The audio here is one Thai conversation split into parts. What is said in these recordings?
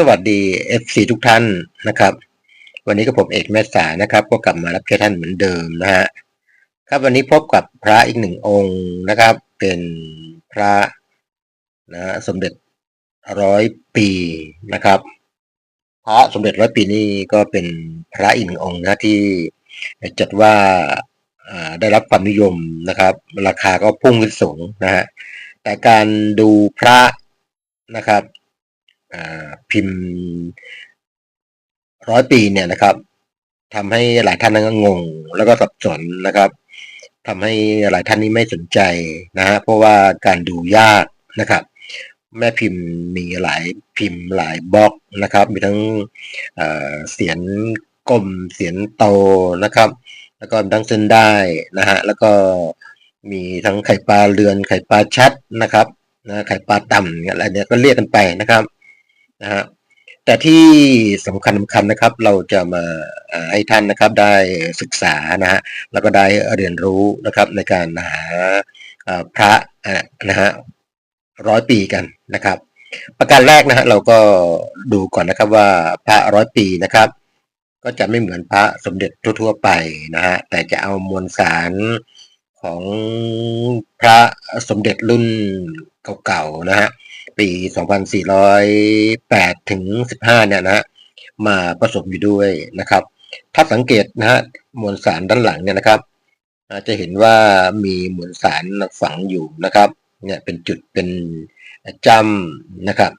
สวัสดี FC ทุกท่านนะครับ วันนี้ก็ผมเอกแม่สานะครับ ก็กลับมารับใช้ท่านเหมือนเดิมนะฮะครับวันนี้พบกับพระอีกหนึ่งองค์นะครับ เป็นพระนะฮะสมเด็จร้อยปีนะครับ พระสมเด็จร้อยปีนี่ก็เป็นพระอีกหนึ่งองค์นะที่จัดว่าได้รับความนิยมนะครับ ราคาก็พุ่งขึ้นสูงนะฮะแต่การดูพระนะครับ พิมพ์ร้อยปีเนี่ยนะครับทำให้หลายท่านนั้นก็งง แล้วก็สับสนนะครับทำให้หลายท่านนี้ไม่สนใจนะฮะเพราะว่าการดูยากนะครับ แม่พิมพ์มีหลายพิมพ์หลายบล็อกนะครับ มีทั้งเสียงกลมเสียงโตนะครับ แล้วก็ทั้งเส้นได้นะฮะแล้วก็มีทั้งไข่ปลาเรือนไข่ปลาชัดนะครับนะไข่ปลาต่ำอะไรเนี่ยก็เรียกกันไปนะครับ นะฮะแต่ที่สำคัญสำคัญนะครับ เราจะมาให้ท่านนะครับได้ศึกษานะฮะแล้วก็ได้เรียนรู้นะครับในการหาพระอะนะฮะร้อยปีกันนะครับ ประการแรกนะฮะเราก็ดูก่อนนะครับว่าพระร้อยปีนะครับ ก็จะไม่เหมือนพระสมเด็จทั่วๆไปนะฮะแต่จะเอามวลสารของพระสมเด็จรุ่นเก่าๆนะฮะ ปี 2408 ถึง 15 เนี่ยนะฮะมาผสมอยู่ด้วยนะครับ ถ้าสังเกตนะฮะมวลสารด้านหลังเนี่ยนะครับจะเห็นว่ามีมวลสารฝังอยู่นะครับเนี่ยเป็นจุดเป็นจำนะครับ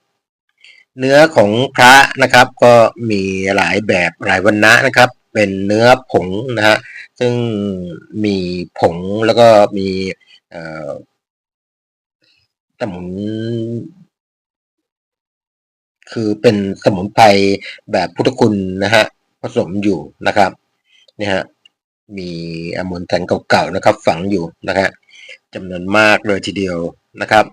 เนื้อของพระนะครับก็มีหลายแบบหลายวันนะนะครับ เป็นเนื้อผงนะฮะซึ่งมีผงแล้วก็มีเอ่อสมุน คือเป็นสมุนไพรแบบพุทธคุณนะฮะผสมอยู่นะครับเนี่ยฮะมีอมวลแสนเก่าๆนะครับ ฝังอยู่นะฮะจำนวนมากเลยทีเดียวนะครับ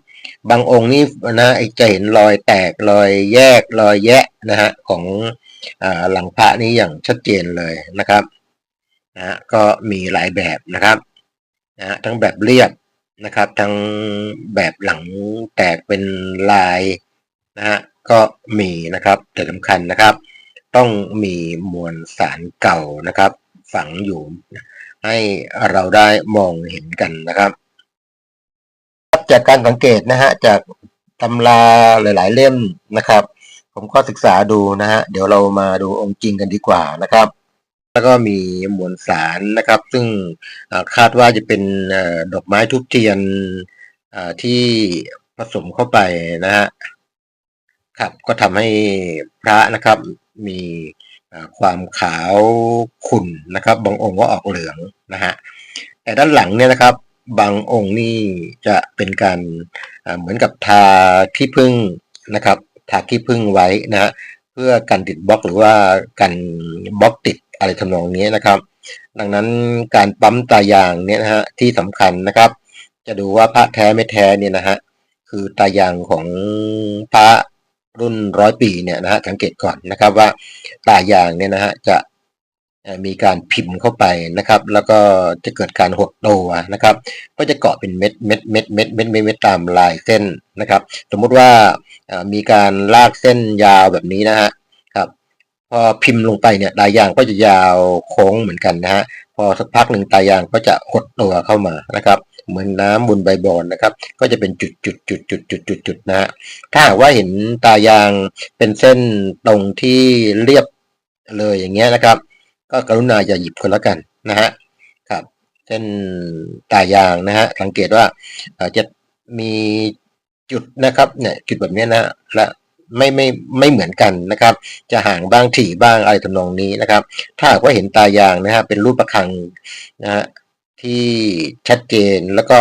บางองค์นี่นะจะเห็นรอยแตกรอยแยกรอยแยะนะฮะของอหลังพระนี้อย่างชัดเจนเลยนะครับนะฮะก็มีหลายแบบนะครับนะฮะทั้งแบบเรียบนะครับ ทั้งแบบหลังแตกเป็นลายนะฮะ ก็มีนะครับ แต่สำคัญนะครับ ต้องมีมวลสารเก่านะครับ ฝังอยู่ ให้เราได้มองเห็นกันนะครับ จากการสังเกตนะฮะจากตำราหลาย ๆ เล่มนะครับ ผมก็ศึกษาดูนะฮะเดี๋ยวเรามาดูองค์จริงกันดีกว่านะครับแล้วก็มีมวลสารนะครับ ซึ่งคาดว่าจะเป็นดอกไม้ทุบเทียนที่ผสมเข้าไปนะฮะ ครับก็ทำให้พระนะครับมีความขาวขุ่นนะครับบางองค์ก็ออกเหลืองนะฮะแต่ด้านหลังเนี่ยนะครับ บางองค์นี่จะเป็นการเหมือนกับทาขี้ผึ้งนะครับ ทาขี้ผึ้งไว้นะฮะเพื่อกันติดบล็อกหรือว่ากันบล็อกติดอะไรทำนองนี้นะครับ ดังนั้นการปั๊มตายางเนี่ยนะฮะที่สำคัญนะครับ จะดูว่าพระแท้ไม่แท้เนี่ยนะฮะคือตายางของพระ รุ่นร้อยปีเนี่ยนะฮะสังเกตก่อนนะครับว่าตายางเนี่ยนะฮะจะมีการพิมพ์เข้าไปนะครับ แล้วก็จะเกิดการหดตัวนะครับ ก็จะเกาะเป็นเม็ดเม็ดเม็ดเม็ดเม็ดเม็ดเม็ดตามลายเส้นนะครับ สมมุติว่ามีการลากเส้นยาวแบบนี้นะฮะครับ พอพิมพ์ลงไปเนี่ยตายางก็จะยาวโค้งเหมือนกันนะฮะพอสักพักหนึ่งตายางก็จะหดตัวเข้ามานะครับ เหมือนน้ำบนใบบอนนะครับ ก็จะเป็นจุดจุดจุดจุดจุดจุดจุดนะฮะถ้าหากว่าเห็นตายางเป็นเส้นตรงที่เรียบเลยอย่างเงี้ยนะครับ ก็กรุณาอย่าหยิบคนละกันนะฮะครับ เส้นตายางนะฮะสังเกตว่าอ่อจะมีจุดนะครับเนี่ยจุดแบบเนี้ยนะและไม่ไม่ไม่เหมือนกันนะครับ จะห่างบ้างถี่บ้างอะไรทำนองนี้นะครับ ถ้าหากว่าเห็นตายางนะฮะเป็นรูปประฆังนะฮะ ที่ชัดเจน แล้วก็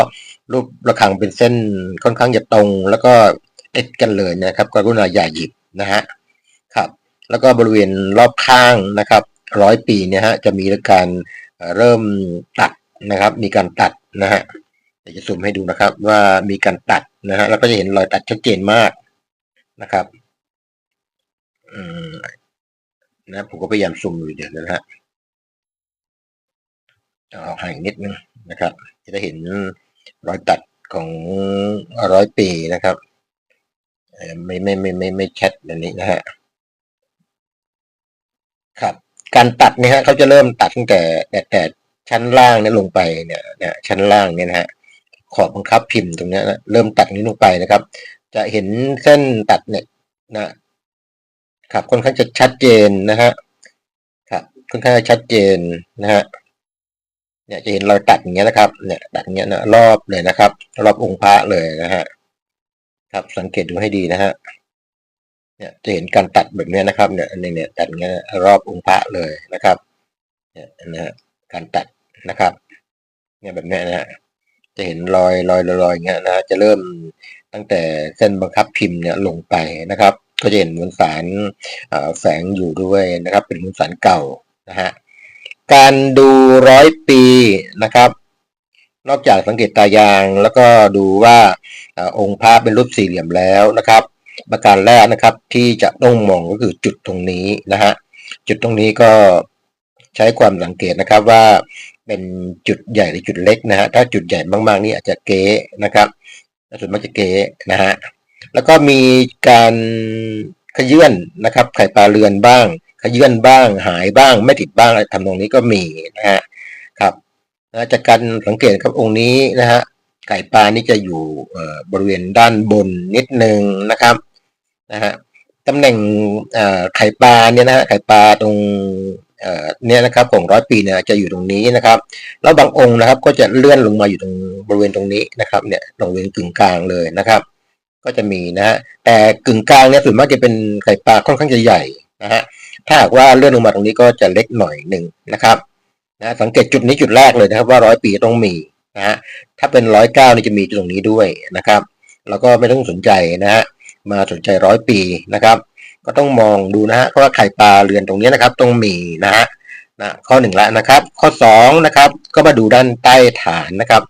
รูประฆังเป็นเส้นค่อนข้างจะตรง แล้วก็ติดกันเลยนะครับกรุณาอย่าหยิบนะฮะครับ แล้วก็บริเวณรอบข้างนะครับร้อยปีเนี่ยฮะจะมีการเริ่มตัดนะครับ มีการตัดนะฮะเดี๋ยวจะซูมให้ดูนะครับ ว่ามีการตัดนะฮะแล้วก็จะเห็นรอยตัดชัดเจนมากนะครับอืมนะผมก็พยายามซูมอยู่เดี๋ยวนะฮะ เอาห่างนิดนึงนะครับ จะได้เห็นรอยตัดของร้อยปีนะครับไม่ไม่ไม่ไม่ไม่ชัดแบบนี้นะฮะครับ การตัดเนี่ยฮะเขาจะเริ่มตัดตั้งแต่แต่แต่ชั้นล่างเนี่ยลงไปเนี่ยเนี่ยชั้นล่างเนี่ยนะฮะขอบบังคับพิมพ์ตรงเนี้ยนะเริ่มตัดนี้ลงไปนะครับ จะเห็นเส้นตัดเนี่ยนะครับค่อนข้างจะชัดเจนนะฮะครับค่อนข้างจะชัดเจนนะฮะ เนี่ยจะเห็นรอยตัดอย่างเงี้ยนะครับ เนี่ยตัดอย่างเงี้ยนะรอบเลยนะครับ รอบองค์พระเลยนะฮะครับสังเกตดูให้ดีนะฮะเนี่ยจะเห็นการตัดแบบเนี้ยนะครับ เนี่ยอันนี้เนี่ยตัดอย่างเงี้ยรอบองค์พระเลยนะครับ เนี่ยนะฮะการตัดนะครับ เนี่ยแบบเนี้ยนะฮะจะเห็นรอยรอยรอยอย่างเงี้ยนะจะเริ่มตั้งแต่เส้นบังคับพิมพ์เนี่ยลงไปนะครับ ก็จะเห็นมวลสารแฝงอยู่ด้วยนะครับ เป็นมวลสารเก่านะฮะ การดูร้อยปีนะครับ นอกจากสังเกตตายางแล้วก็ดูว่าองค์พระเป็นรูปสี่เหลี่ยมแล้วนะครับ ประการแรกนะครับที่จะต้องมองก็คือจุดตรงนี้นะฮะจุดตรงนี้ก็ใช้ความสังเกตนะครับว่าเป็นจุดใหญ่หรือจุดเล็กนะฮะถ้าจุดใหญ่มากๆนี่อาจจะเก๊นะครับส่วนมากจะเก๊นะฮะแล้วก็มีการขยื่นนะครับ ไข่ปลาเรือนบ้าง ขยื่นบ้างหายบ้าง ไม่ติดบ้างอะไรทำตรงนี้ก็มีนะฮะครับนะจากการสังเกตครับองค์นี้นะฮะไก่ปลานี่จะอยู่บริเวณด้านบนนิดนึงนะครับนะฮะตำแหน่งไข่ปลาเนี่ยนะฮะไข่ปลาตรงเนี่ยนะครับของร้อยปีเนี่ยจะอยู่ตรงนี้นะครับ แล้วบางองค์นะครับก็จะเลื่อนลงมาอยู่ตรงบริเวณตรงนี้นะครับเนี่ยตรงบริเวณกึ่งกลางเลยนะครับ ก็จะมีนะฮะแต่กึ่งกลางเนี่ยส่วนมากจะเป็นไข่ปลาค่อนข้างจะใหญ่นะฮะ ถ้าหากว่าเลื่อนลงมาตรงนี้ก็จะเล็กหน่อยหนึ่งนะครับนะสังเกตจุดนี้จุดแรกเลยนะครับว่าร้อยปีต้องมีนะฮะถ้าเป็นร้อยเก้านี่จะมีตรงนี้ด้วยนะครับ แล้วก็ไม่ต้องสนใจนะฮะมาสนใจร้อยปีนะครับ ก็ต้องมองดูนะฮะเพราะว่าไข่ปลาเรือนตรงนี้นะครับต้องมีนะฮะนะข้อหนึ่งล้วนะครับ ข้อสองนะครับก็มาดูด้านใต้ฐานนะครับ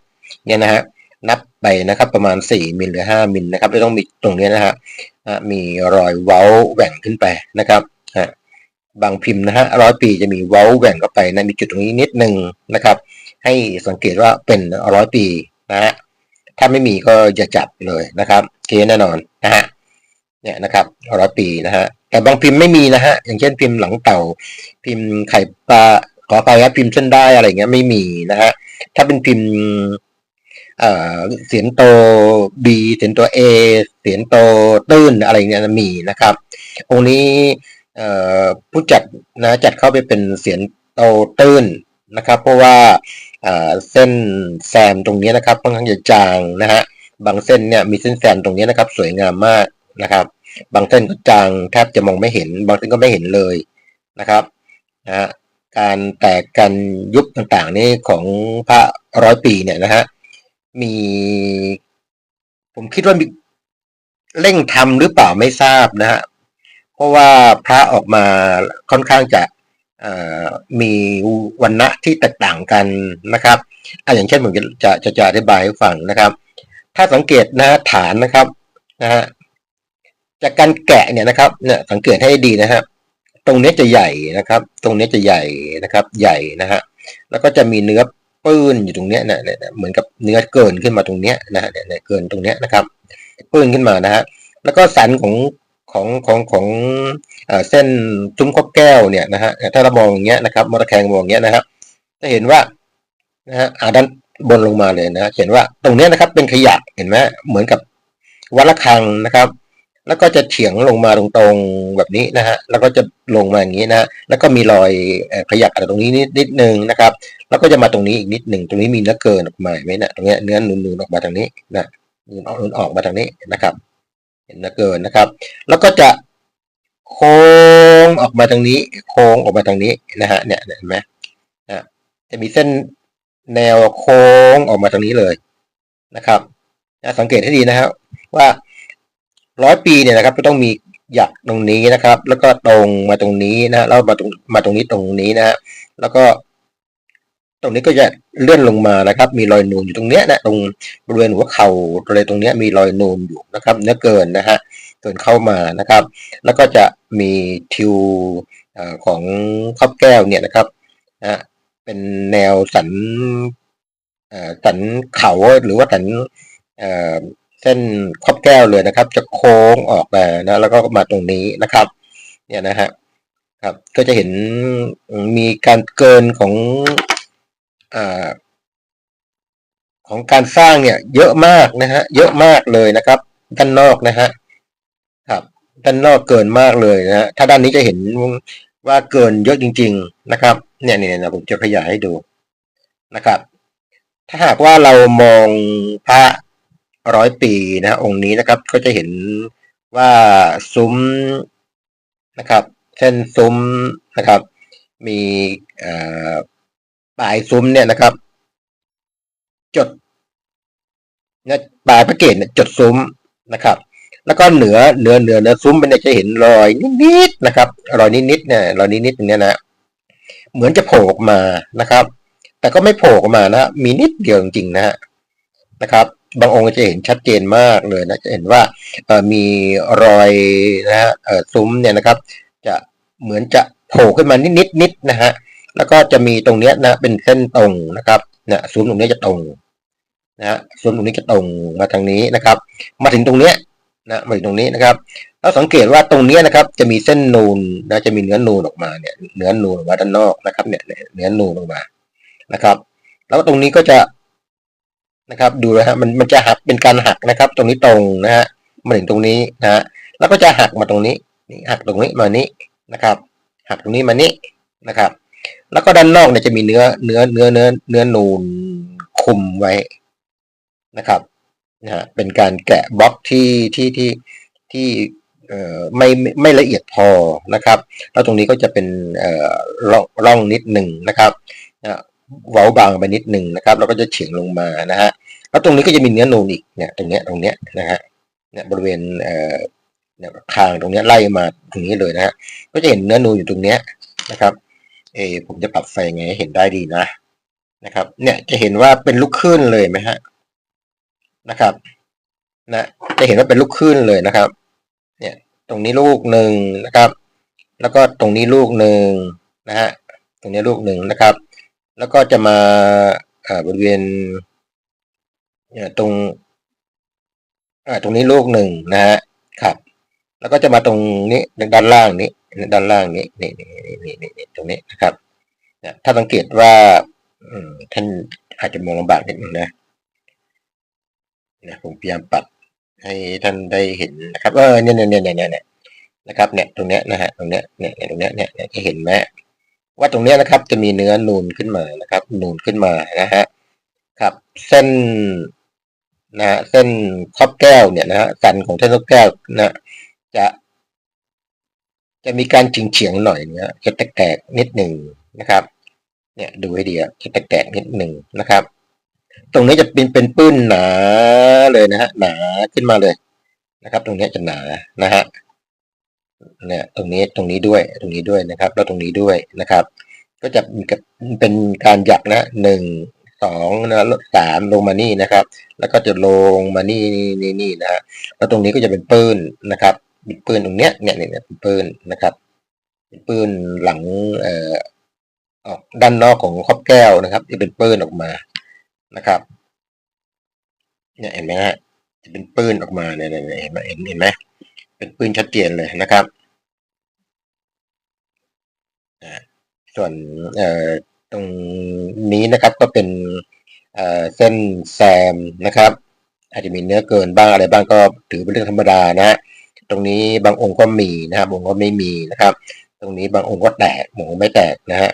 เนี่ยนะฮะนับไปนะครับประมาณสี่มิลหรือห้ามิลนะครับจะต้องมีตรงนี้นะฮะมีรอยเว้าแหว่งขึ้นไปนะครับ บางพิมพ์นะฮะร้อยปีจะมีเว้าแหว่งเข้าไปนะมีจุดตรงนี้นิดนึงนะครับ ให้สังเกตว่าเป็นร้อยปีนะฮะถ้าไม่มีก็จะจับเลยนะครับเคแน่นอนนะฮะเนี่ยนะครับร้อยปีนะฮะแต่บางพิมพ์ไม่มีนะฮะอย่างเช่นพิมพ์หลังเต่า พิมพ์ไข่ปลาขอไปครับพิมพ์เส้นได้อะไรเงี้ยไม่มีนะฮะถ้าเป็นพิมพ์เอ่อเสียงโต B เสียงตัว A เสียงโตตื้นอะไรเงี้ยมีนะครับองค์นี้ ผู้จัดนะจัดเข้าไปเป็นเสียงโตตื้นนะครับ เพราะว่าเส้นแซมตรงนี้นะครับค่อนข้างจะจางนะฮะบางเส้นเนี่ยมีเส้นแซมตรงนี้นะครับ สวยงามมากนะครับ บางเส้นก็จางแทบจะมองไม่เห็น บางเส้นก็ไม่เห็นเลยนะครับนะฮะการแตกกันยุบต่างๆนี่ของพระร้อยปีเนี่ยนะฮะมี ผมคิดว่ามีเร่งทำหรือเปล่าไม่ทราบนะฮะ เพราะว่าพระออกมาค่อนข้างจะมีวันณะที่แตกต่างกันนะครับออย่างเช่นผมจะจะจะอธิบายให้ฟังนะครับ ถ้าสังเกตนะฐานนะครับนะฮะจากการแกะเนี่ยนะครับเนี่ยสังเกตให้ดีนะฮะตรงนี้จะใหญ่นะครับ ตรงนี้จะใหญ่นะครับ ใหญ่นะฮะแล้วก็จะมีเนื้อปื้นอยู่ตรงเนี้ยนะเหมือนกับเนื้อเกินขึ้นมาตรงเนี้ยนะฮะเนี่ยเกินตรงเนี้ยนะครับปื้นขึ้นมานะฮะแล้วก็สันของ ของของของเส้นซุ้มคบแก้วเนี่ยนะฮะถ้าเรามองอย่างเงี้ยนะครับมอเตอร์แคงมองอย่างเงี้ยนะครับจะเห็นว่านะฮะด้านบนลงมาเลยนะเห็นว่าตรงเนี้ยนะครับเป็นขยะเห็นไหมเหมือนกับวัดระฆังนะครับ แล้วก็จะเฉียงลงมาตรงๆแบบนี้นะฮะแล้วก็จะลงมาอย่างนี้นะฮะแล้วก็มีรอยขยักอะไรตรงนี้นิดนิดนึงนะครับ แล้วก็จะมาตรงนี้อีกนิดหนึ่งตรงนี้มีเนื้อเกินออกมาไหมนะตรงเนี้ยเนื้อนูนๆออกมาทางนี้นะนูนออกนูนออกมาทางนี้นะครับ เห็นนื้อเกินนะครับ แล้วก็จะโค้งออกมาทางนี้ โค้งออกมาทางนี้นะฮะเนี่ยเห็นไหมนะจะมีเส้นแนวโค้งออกมาทางนี้เลยนะครับนะสังเกตให้ดีนะครับว่าร้อยปีเนี่ยนะครับก็ต้องมีหยักตรงนี้นะครับ แล้วก็ตรงมาตรงนี้นะแล้วมาตรงมาตรงนี้ตรงนี้นะฮะแล้วก็ ตรงนี้ก็จะเลื่อนลงมานะครับ มีรอยนูนอยู่ตรงเนี้ยนะตรงบริเวณหัวเข่าอะไรตรงเนี้ยมีรอยนูนอยู่นะครับเนื้อเกินนะฮะเกินเข้ามานะครับ แล้วก็จะมีทิวของครอบแก้วเนี่ยนะครับนะเป็นแนวสันสันเขาหรือว่าสันเส้นครอบแก้วเลยนะครับ จะโค้งออกมานะแล้วก็มาตรงนี้นะครับ เนี่ยนะฮะครับก็จะเห็นมีการเกินของ อของการสร้างเนี่ย เยอะมากนะฮะ เยอะมากเลยนะครับ ด้านนอกนะฮะครับด้านนอกเกินมากเลยนะฮะถ้าด้านนี้จะเห็นว่าเกินเยอะจริง ๆนะครับ เนี่ยเนี่ยนะผมจะขยายให้ดูนะครับ ถ้าหากว่าเรามองพระร้อยปีนะองค์นี้นะครับ ก็จะเห็นว่าซุ้มนะครับเส้นซุ้มนะครับ มี ปลายซุ้มเนี่ยนะครับ จดนะปลายพระเกศเนี่ยจดซุ้มนะครับ แล้วก็เหนือเหนือเหนือเนื้อซุ้มมันจะเห็นรอยนิดๆนะครับ รอยนิดๆเนี่ยรอยนิดๆตรงเนี้ยนะเหมือนจะโผล่ออกมานะครับ แต่ก็ไม่โผล่ออกมานะมีนิดเดียวจริงๆนะฮะนะครับบางองค์จะเห็นชัดเจนมากเลยนะจะเห็นว่ามีรอยนะฮะซุ้มเนี่ยนะครับ จะเหมือนจะโผล่ขึ้นมานิดๆนิดนะฮะ แล้วก็จะมีตรงเนี้ยนะเป็นเส้นตรงนะครับเนี่ยซุ้มตรงนี้จะตรงนะฮะซุ้มตรงนี้จะตรงมาทางนี้นะครับ มาถึงตรงเนี้ยนะมาถึงตรงนี้นะครับเราสังเกตว่าตรงนี้นะครับ จะมีเส้นนูนนะจะมีเนื้อนูนออกมาเนี่ยเนื้อนูนออกมาด้านนอกนะครับเนี่ยเนื้อนูนออกมานะครับ แล้วตรงนี้ก็จะนะครับ ดูนะฮะมันมันจะหักเป็นการหักนะครับ ตรงนี้ตรงนะฮะมาถึงตรงนี้นะฮะแล้วก็จะหักมาตรงนี้นี่หักตรงนี้มานี้นะครับ หักตรงนี้มานี้นะครับ แล้วก็ด้านนอกเนี่ยจะมีเนื้อเนื้อเนื้อเนื้อเนื้อนูนคุมไว้นะครับนะฮะเป็นการแกะบล็อกที่ที่ที่ที่เอ่อไม่ไม่ละเอียดพอนะครับ แล้วตรงนี้ก็จะเป็นเอ่อร่องร่องนิดหนึ่งนะครับนะเว้าบางไปนิดหนึ่งนะครับ แล้วก็จะเฉียงลงมานะฮะแล้วตรงนี้ก็จะมีเนื้อนูนอีกเนี่ยตรงเนี้ยตรงเนี้ยนะฮะเนี่ยบริเวณเอ่อเนี่ยคางตรงเนี้ยไล่มาตรงนี้เลยนะฮะก็จะเห็นเนื้อนูนอยู่ตรงเนี้ยนะครับ เออผมจะปรับไฟไงให้เห็นได้ดีนะนะครับ เนี่ยจะเห็นว่าเป็นลูกคลื่นเลยไหมฮะนะครับ นะ จะเห็นว่าเป็นลูกคลื่นเลยนะครับ เนี่ย ตรงนี้ลูกหนึ่งนะครับ แล้วก็ตรงนี้ลูกหนึ่งนะฮะตรงนี้ลูกหนึ่งนะครับ แล้วก็จะมาบริเวณเนี่ยตรงอ่าตรงนี้ลูกหนึ่งนะฮะครับ แล้วก็จะมาตรงนี้ด้านล่างนี้ ด้านล่างนี้นี่นี่นี่นี่ตรงนี้นะครับถ้าสังเกตว่าท่านอาจจะมองลำบากนิดนึงนะนะผมพยายามปรับให้ท่านได้เห็นนะครับเออเนี่ยเนี่ยเนี่ยเนี่ยเนี่ยนะครับเนี่ยตรงเนี้ยนะฮะตรงเนี้ยเนี่ยตรงเนี้ยเนี่ยจะเห็นไหมว่าตรงเนี้ยนะครับ จะมีเนื้อนูนขึ้นมานะครับ นูนขึ้นมานะฮะครับ เส้นนะฮะเส้นครอบแก้วเนี่ยนะฮะสันของเส้นครอบแก้วนะจะ จะมีการจิงเฉียงหน่อยเนี่ยจะแตกๆนิดหนึ่งนะครับเนี่ยดูให้ดีอะจะแตกๆนิดหนึ่งนะครับ ตรงนี้จะเป็นเป็นปื้นหนาเลยนะฮะหนาขึ้นมาเลยนะครับ ตรงนี้จะหนานะฮะเนี่ยตรงนี้ตรงนี้ด้วยตรงนี้ด้วยนะครับ แล้วตรงนี้ด้วยนะครับ ก็จะเป็นการหยักนะหนึ่งสองนะสามลงมานี่นะครับ แล้วก็จะลงมานี่นี่นี่นะฮะแล้วตรงนี้ก็จะเป็นปื้นนะครับ เป็นปื้นตรงเนี้ยเนี่ยเนี่ยเป็นปืนนะครับเป็นปืนหลังเอ่อออกด้านนอกของครอบแก้วนะครับ ที่เป็นปืนออกมานะครับ เนี่ยเห็นไหมฮะจะเป็นปืนออกมาเนี่ยเห็นไหมเห็นเห็นไหมเป็นปืนชัดเจนเลยนะครับส่วนเอ่อตรงนี้นะครับก็เป็นเอ่อเส้นแซมนะครับ อาจจะมีเนื้อเกินบ้างอะไรบ้างก็ถือเป็นเรื่องธรรมดานะฮะ รงนี้บางองค์ก็มีนะครับบางองค์ก็ไม่มีนะครับ ตรงนี้บางองค์ก็แตกบางองค์ไม่แตกนะฮะ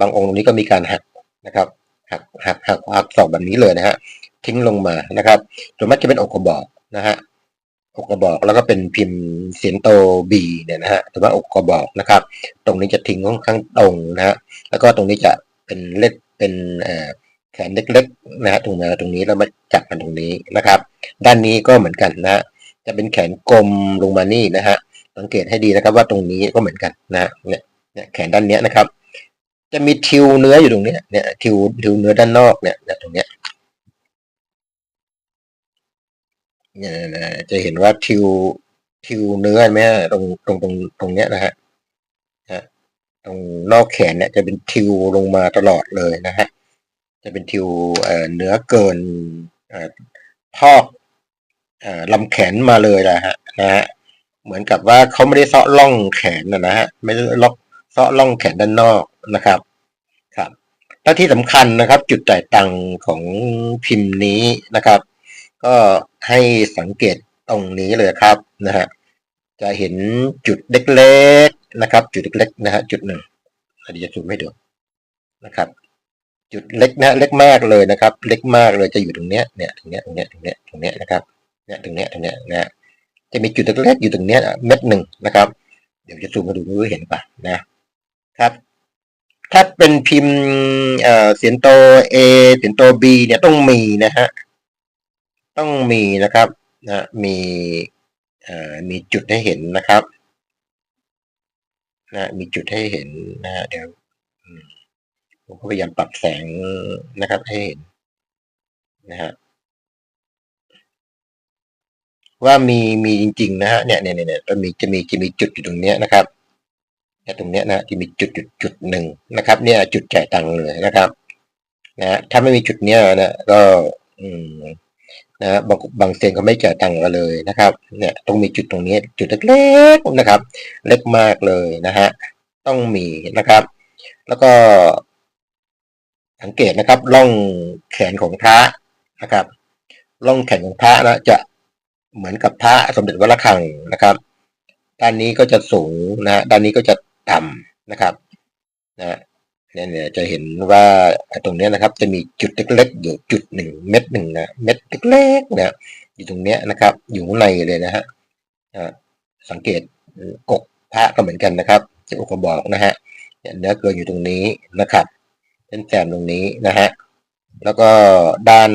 บางองค์ตรงนี้ก็มีการหักนะครับหักหักหักหักสอบแบบนี้เลยนะฮะทิ้งลงมานะครับส่วนมากจะเป็นอกกระบอกนะฮะอกกระบอกแล้วก็เป็นพิมพ์เสียงโตบีเนี่ยนะฮะถือว่าอกกระบอกนะครับ ตรงนี้จะทิ้งค่อนข้างตรงนะฮะแล้วก็ตรงนี้จะเป็นเล็กเป็นแขนเล็กๆนะฮะตรงมาตรงนี้แล้วมาจับกันตรงนี้นะครับ ด้านนี้ก็เหมือนกันนะ จะเป็นแขนกลมลงมานี่นะฮะสังเกตให้ดีนะครับว่าตรงนี้ก็เหมือนกันนะเนี่ยเนี่ยแขนด้านนี้นะครับ จะมีทิวเนื้ออยู่ตรงนี้เนี่ยทิวทิวเนื้อด้านนอกเนี่ยเนี่ยตรงเนี้ยเนี่ยจะเห็นว่าทิวทิวเนื้อไหมตรงตรงตรงตรงเนี้ยนะฮะนะตรงนอกแขนเนี่ยจะเป็นทิวลงมาตลอดเลยนะฮะจะเป็นทิวเอ่อเนื้อเกินเอ่อพอก ลำแขนมาเลยนะฮะนะฮะเหมือนกับว่าเขาไม่ได้เซาะล่องแขนนะฮะไม่ได้ล็อกเซาะล่องแขนด้านนอกนะครับครับและที่สำคัญนะครับ จุดจ่ายตังค์ของพิมพ์นี้นะครับ ก็ให้สังเกตตรงนี้เลยครับนะฮะจะเห็นจุดเล็กๆนะครับ จุดเล็กๆนะฮะจุดหนึ่งเดี๋ยวจะซูมให้ดูนะครับ จุดเล็กนะเล็กมากเลยนะครับ เล็กมากเลยจะอยู่ตรงเนี้ยเนี่ยตรงเนี้ยตรงเนี้ยตรงเนี้ยตรงเนี้ยนะครับ เนี่ยตรงเนี้ยตรงเนี้ยนะฮะจะมีจุดเล็กๆอยู่ตรงเนี้ยเม็ดหนึ่งนะครับ เดี๋ยวจะซูมมาดูไม่รู้เห็นปะนะครับ ถ้าเป็นพิมพ์เอ่อเสียงโต A เสียงโต B เนี่ยต้องมีนะฮะต้องมีนะครับนะมีเอ่อมีจุดให้เห็นนะครับนะมีจุดให้เห็นนะฮะเดี๋ยวผมก็พยายามปรับแสงนะครับให้เห็นนะฮะ ว่ามีมีจริงๆนะฮะเนี่ยเนี่ยเนี่ยจะมีจะมีจะมีจุดอยู่ตรงเนี้ยนะครับเนี่ตรงเนี้ยนะจะมีจุดจุดจุดหนึ่งนะครับ เนี่ยจุดจ่ายตังค์เลยนะครับนะฮะถ้าไม่มีจุดเนี้ยนะก็อืมนะฮะบางบางเซนเขาไม่จ่ายตังค์กันเลยนะครับ เนี่ยต้องมีจุดตรงนี้ จุดเล็กๆนะครับ เล็กมากเลยนะฮะต้องมีนะครับ แล้วก็สังเกตนะครับล่องแขนของพระนะครับล่องแขนของพระนะจะ เหมือนกับพระสมเด็จวัดระฆังนะครับ ด้านนี้ก็จะสูงนะด้านนี้ก็จะต่ำนะครับนะเนี่ยเนี่ยจะเห็นว่าตรงเนี้ยนะครับ จะมีจุดเล็กๆอยู่จุดหนึ่งเม็ดหนึ่งนะเม็ดเล็กๆนะอยู่ตรงเนี้ยนะครับ อยู่ข้างในเลยนะฮะสังเกตกกพระก็เหมือนกันนะครับจะอกกบอกนะฮะเนื้อเกินอยู่ตรงนี้นะครับเป็นแซมตรงนี้นะฮะแล้วก็ด้าน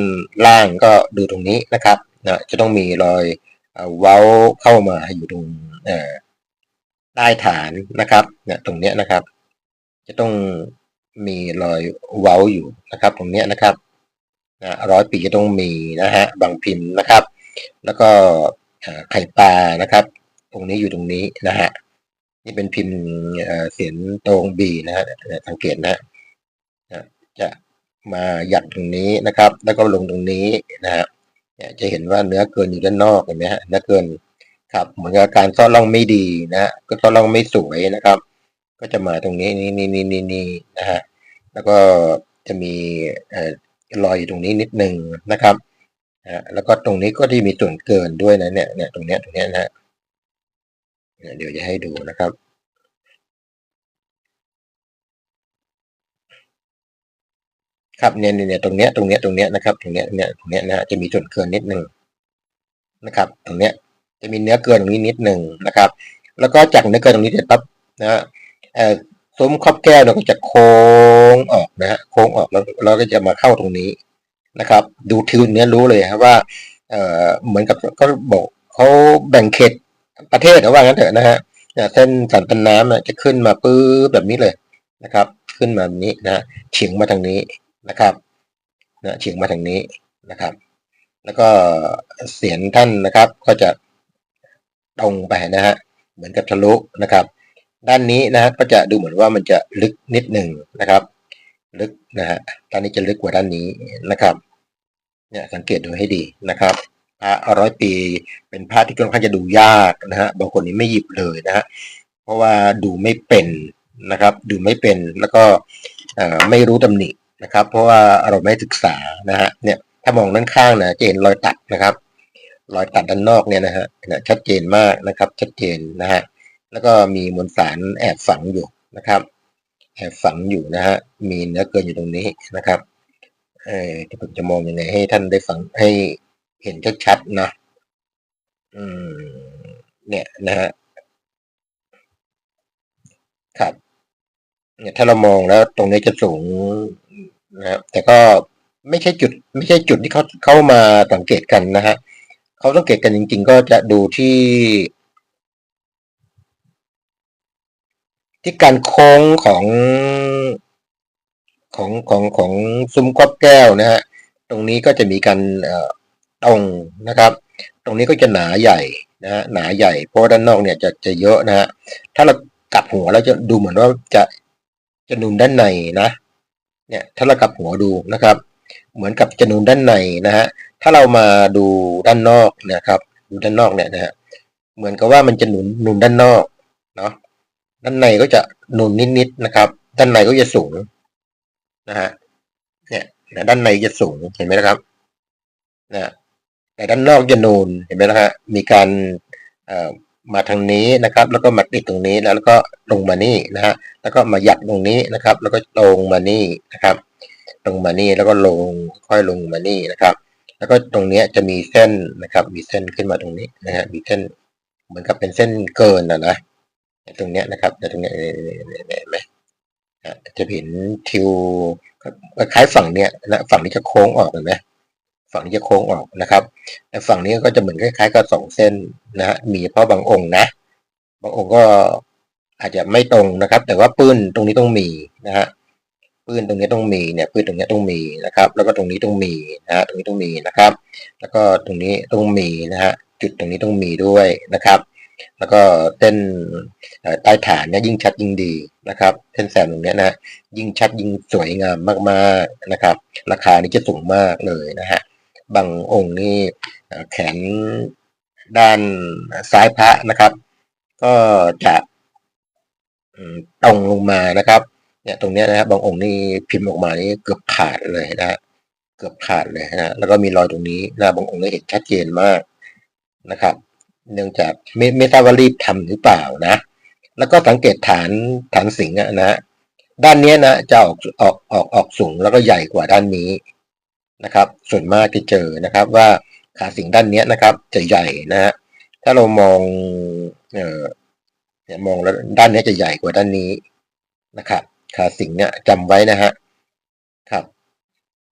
ล่างก็ดูตรงนี้นะครับ นะจะต้องมีรอยเว้าเข้ามาอยู่ตรงใต้ฐานนะครับเนี่ยตรงเนี้ยนะครับ จะต้องมีรอยเว้าอยู่นะครับ ตรงเนี้ยนะครับนะร้อยปีจะต้องมีนะฮะบางพิมพ์นะครับ แล้วก็ไข่ปลานะครับ ตรงนี้อยู่ตรงนี้นะฮะนี่เป็นพิมพ์เสียนตรงบีนะฮะสังเกตนะจะมาหยัดตรงนี้นะครับ แล้วก็ลงตรงนี้นะฮะ จะเห็นว่าเนื้อเกินอยู่ด้านนอกเห็นไหมฮะเนื้อเกินครับเหมือนกับการซ่อนร่องไม่ดีนะฮะก็ซ่อนร่องไม่สวยนะครับ ก็จะมาตรงนี้นี่นี่นี่นี่นี่นะฮะแล้วก็จะมีรอยอยู่ตรงนี้นิดนึงนะครับนะแล้วก็ตรงนี้ก็ที่มีส่วนเกินด้วยนะเนี่ยเนี่ยตรงเนี้ยตรงเนี้ยนะฮะเดี๋ยวจะให้ดูนะครับ ครับเนี่ยเนี่ยตรงเนี้ยตรงเนี้ยตรงเนี้ยนะครับตรงเนี้ยเนี่ยตรงเนี้ยนะฮะจะมีส่วนเกินนิดหนึ่งนะครับ ตรงเนี้ยจะมีเนื้อเกินตรงนี้นิดหนึ่งนะครับ แล้วก็จากเนื้อเกินตรงนี้เสร็จปั๊บนะฮะซุ้มครอบแก้วเราก็จะโค้งออกนะฮะโค้งออกแล้วเราก็จะมาเข้าตรงนี้นะครับ ดูทิวเนี้ยรู้เลยครับว่าเอ่อเหมือนกับก็บอกเขาแบ่งเขตประเทศรือว่างั้นเถอะนะฮะเส้นสันตันน้ำจะขึ้นมาปื้อแบบนี้เลยนะครับ ขึ้นมาแบบนี้นะเฉียงมาทางนี้ นะครับนะเฉียงมาทางนี้นะครับ แล้วก็เสียงท่านนะครับก็จะตรงไปนะฮะเหมือนกับทะลุนะครับ ด้านนี้นะฮะก็จะดูเหมือนว่ามันจะลึกนิดหนึ่งนะครับ ลึกนะฮะด้านนี้จะลึกกว่าด้านนี้นะครับเนี่ยสังเกตดูให้ดีนะครับพระร้อยปีเป็นพระที่ค่อนข้างจะดูยากนะฮะบางคนนี้ไม่หยิบเลยนะฮะเพราะว่าดูไม่เป็นนะครับ ดูไม่เป็นแล้วก็ไม่รู้ตำหนิ นะครับ เพราะว่าเราไม่ศึกษานะฮะเนี่ยถ้ามองด้านข้างนะจะเห็นรอยตัดนะครับ รอยตัดด้านนอกเนี่ยนะฮะชัดเจนมากนะครับ ชัดเจนนะฮะแล้วก็มีมวลสารแอบฝังอยู่นะครับแอบฝังอยู่นะฮะมีเนื้อเกินอยู่ตรงนี้นะครับเออที่ผมจะมองอยังไงให้ท่านได้ฟังให้เห็นชัดๆนะอืมเนี่ยนะฮะครับเนี่ยถ้าเรามองแล้วตรงนี้จะสูง นะครับแต่ก็ไม่ใช่จุด ไม่ใช่จุดที่เขาเข้ามาสังเกตกันนะฮะเขาสังเกตกันจริง ๆ ก็จะดูที่ ที่การโค้งของของของของซุ้มครอบแก้วนะฮะตรงนี้ก็จะมีการตรงนะครับ ตรงนี้ก็จะหนาใหญ่นะฮะหนาใหญ่เพราะด้านนอกเนี่ยจะจะเยอะนะฮะถ้าเรากลับหัวแล้วจะดูเหมือนว่าจะจะนุนด้านในนะ เนี่ยถ้าเรากลับหัวดูนะครับ เหมือนกับจะนูนด้านในนะฮะถ้าเรามาดูด้านนอกเนะครับ ดูด้านนอกเนี่ยนะฮะเหมือนกับว่ามันจะหนุนหนุนด้านนอกเนาะด้านในก็จะหนุนนิดๆนะครับ ด้านในก็จะสูงนะฮะเนี่ยนะด้านในจะสูงเห็นไหมนะครับนะแต่ด้านนอกจะนูนเห็นไหมนะฮะมีการเอ่อ มาทางนี้นะครับ แล้วก็มาติดตรงนี้แล้วแล้วก็ลงมานี่นะฮะแล้วก็มาหยัดตรงนี้นะครับ แล้วก็ลงมานี่นะครับ ลงมานี่แล้วก็ลงค่อยลงมานี่นะครับ แล้วก็ตรงเนี้ยจะมีเส้นนะครับ มีเส้นขึ้นมาตรงนี้นะฮะมีเส้นเหมือนกับเป็นเส้นเกินนะนะตรงเนี้ยนะครับตรงเนี้ยเห็นไหมจะเห็นทิวคล้ายฝั่งเนี้ยนะฝั่งนี้จะโค้งออกเห็นไหม ฝั่งนี้จะโค้งออกนะครับแต่ฝั่งนี้ก็จะเหมือนคล้ายๆกับสองเส้นนะฮะมีเฉพาะบางองค์นะ บางองค์ก็อาจจะไม่ตรงนะครับ แต่ว่าปื้นตรงนี้ต้องมีนะฮะปื้นตรงนี้ต้องมีเนี่ยปื้นตรงนี้ต้องมีนะครับ แล้วก็ตรงนี้ต้องมีนะฮะตรงนี้ต้องมีนะครับ แล้วก็ตรงนี้ต้องมีนะฮะจุดตรงนี้ต้องมีด้วยนะครับ แล้วก็เส้นใต้ฐานเนี่ยยิ่งชัดยิ่งดีนะครับเส้นแสมตรงนี้นะยิ่งชัดยิ่งสวยงามมากๆนะครับ ราคานี้จะสูงมากเลยนะฮะ บางองค์นี่แขนด้านซ้ายพระนะครับ ก็จะตรงลงมานะครับเนี่ยตรงนี้นะครับบางองค์นี่พิมพ์ออกมานี่เกือบขาดเลยนะเกือบขาดเลยนะแล้วก็มีรอยตรงนี้นะบางองค์นี่เห็นชัดเจนมากนะครับ เนื่องจากไม่ไม่ทราบว่ารีบทำหรือเปล่านะ แล้วก็สังเกตฐานฐานสิงห์นะด้านนี้นะจะออกออกออกออกสูงแล้วก็ใหญ่กว่าด้านนี้ นะครับ ส่วนมากที่เจอนะครับว่าขาสิงด้านนี้นะครับจะใหญ่นะฮะถ้าเรามองเอ่อเนี่ยมองแล้วด้านนี้จะใหญ่กว่าด้านนี้นะครับขาสิงเนี่ยจำไว้นะฮะครับ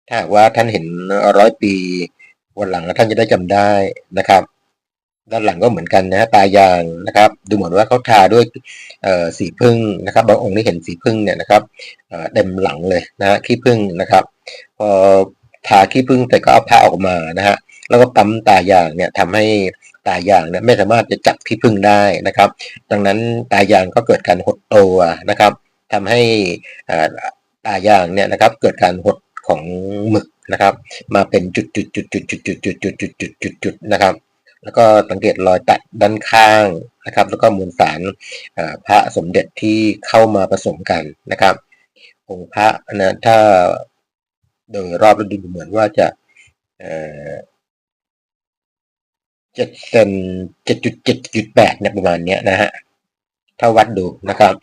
ถ้าว่าท่านเห็นร้อยปีวันหลังแล้วท่านจะได้จำได้นะครับ ด้านหลังก็เหมือนกันนะฮะตายางนะครับ ดูเหมือนว่าเขาทาด้วยสีพึ่งนะครับบางองค์นี่เห็นสีพึ่งเนี่ยนะครับเต็มหลังเลยนะฮะขี้พึ่งนะครับพอ ทาขี้พึ่งแต่ก็เอาผ้าออกมานะฮะแล้วก็ปั๊มตายางเนี่ยทำให้ตายางเนี่ยไม่สามารถจะจับขี้พึ่งได้นะครับ ดังนั้นตายางก็เกิดการหดตัวนะครับทำให้ตายางเนี่ยนะครับ เกิดการหดของหมึกนะครับ มาเป็นจุดจุดจุดจุดจุดจุดจุดจุดจุดจุดจุดจุดนะครับ แล้วก็สังเกตรอยตัดด้านข้างนะครับ แล้วก็มวลสารพระสมเด็จที่เข้ามาผสมกันนะครับองค์พระนะถ้า โดยรอบแล้วดูเหมือนว่าจะเจ็ดเซนเจ็ดจุดเจ็ดจุดแปดเนี่ยประมาณเนี้ยนะฮะ ถ้าวัดดูนะครับ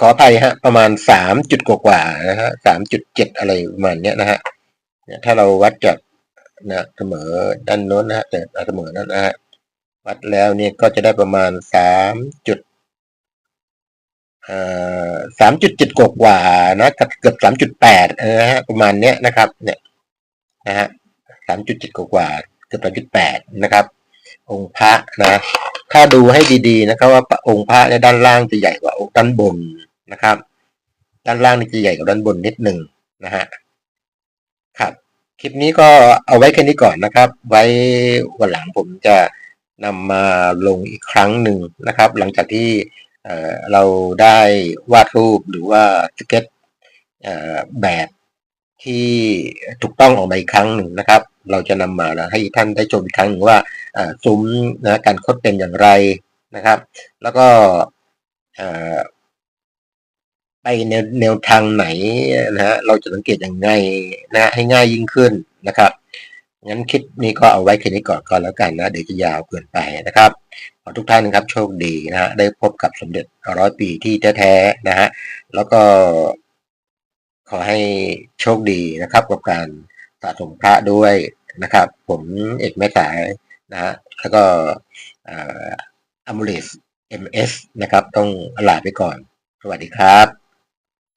ขออภัยฮะ ประมาณสามจุดกว่าๆนะฮะสามจุดเจ็ดอะไรประมาณเนี้ยนะฮะถ้าเราวัดจากนะเสมอด้านโน้นนะฮะแต่เสมอนั้นนะฮะวัดแล้วเนี่ยก็จะได้ประมาณสามจุด สามจุดเจ็ดกว่านะเกือบสามจุดแปดนะฮะประมาณเนี้ยนะครับ เนี่ยนะฮะสามจุดเจ็ดกว่าเกือบสามจุดแปดนะครับ องค์พระนะ ถ้าดูให้ดีๆนะครับ ว่าองค์พระในด้านล่างจะใหญ่กว่าด้านบนนะครับ ด้านล่างนี่จะใหญ่กว่าด้านบนนิดหนึ่งนะฮะครับคลิปนี้ก็เอาไว้แค่นี้ก่อนนะครับ ไว้วันหลังผมจะนำมาลงอีกครั้งหนึ่งนะครับ หลังจากที่ เราได้วาดรูปหรือว่าสเก็ตแบบที่ถูกต้องออกมาอีกครั้งหนึ่งนะครับ เราจะนำมาให้ท่านได้ชมอีกครั้งหนึ่งว่าซุ้มนะการคดเป็นอย่างไรนะครับ แล้วก็ไปแนวแนวทางไหนนะฮะเราจะสังเกตอยังไงนะให้ง่ายยิ่งขึ้นนะครับงั้นคลิปนี้ก็เอาไว้แค่นี้ก่อนก็แล้วกันนะ เดี๋ยวจะยาวเกินไปนะครับ ทุกท่านนะครับโชคดีนะฮะได้พบกับสมเด็จร้อยปีที่แท้ๆนะฮะแล้วก็ขอให้โชคดีนะครับกับการสะสมพระด้วยนะครับ ผมเอกแม่สายนะฮะแล้วก็อัมูเลส MS นะครับ ต้องลาไปก่อน สวัสดีครับ